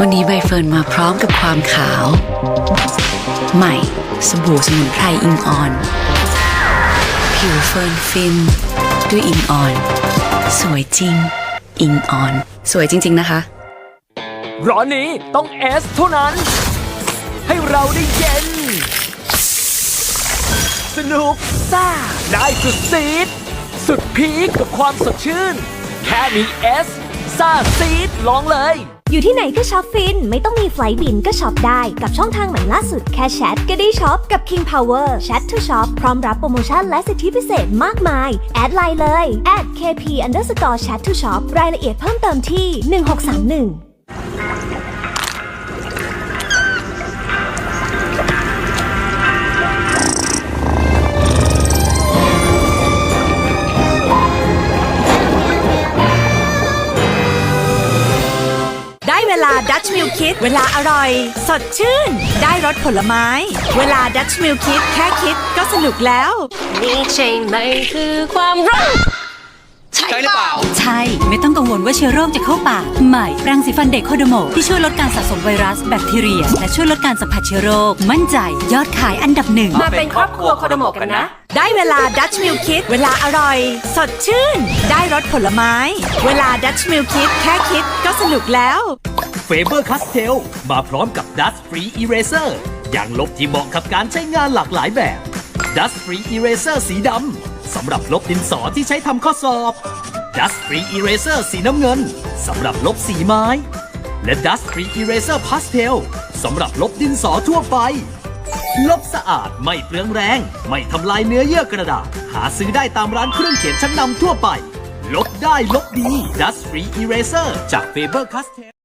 วันนี้ใบเฟิร์นมาพร้อมกับความขาว ใหม่สบู่สมุนไพรอิงออน ผิวเฟิร์นฟิน ด้วยอิงออน สวยจริง อิงออน สวยจริง ๆ นะคะ ร้อนนี้ต้องเอสเท่านั้น ให้เราได้เย็น สนุกซ่า ได้สุดซีด สุดพีคกับความสดชื่น แค่มีเอสซ่าซีดลองเลย อยู่ที่ไหนก็ช้อปฟิน ไม่ต้องมีไฟล์บินก็ช้อปได้ กับช่องทางใหม่ล่าสุดแค่แชทก็ได้ช้อปกับ King Power Chat to Shop พร้อมรับโปรโมชั่นและสิทธิพิเศษมากมาย แอดไลน์เลย at kp underscore chat to shop รายละเอียดเพิ่มเติมที่ 1631 ลาดัชมิลคิดเวลาอร่อย สดชื่น ได้รสผลไม้ เวลาดัชมิลคิดแค่คิดก็สนุกแล้ว นี่ใช่ไหมคือความรักใช่หรือเปล่า ใช่ ไม่ต้องกังวลว่าเชื้อโรคจะเข้าปาก ใหม่แปรงสีฟันเด็กโคโดโมที่ช่วยลดการสะสมไวรัสแบคทีเรีย และช่วยลดการสัมผัสเชื้อโรค มั่นใจยอดขายอันดับหนึ่ง มาเป็นครอบครัวโคโดโมกันนะ ได้เวลาดัชมิลคิดเวลาอร่อย สดชื่น ได้รสผลไม้ เวลาดัชมิลคิดแค่คิดก็สนุกแล้ว เฟเบอร์คาสเทลมาพร้อมกับ Dust Free Eraser อย่างลบที่เหมาะกับการใช้งานหลากหลายแบบ Dust Free Eraser สีดำสำหรับลบดินสอที่ใช้ทำข้อสอบ Dust Free Eraser สีน้ำเงินสำหรับลบสีไม้ และ Dust Free Eraser Pastel สำหรับลบดินสอทั่วไป ลบสะอาดไม่เปลืองแรง ไม่ทำลายเนื้อเยื่อกระดาษ หาซื้อได้ตามร้านเครื่องเขียนชั้นนำทั่วไป ลบได้ลบดี Dust Free Eraser จาก Faber Castell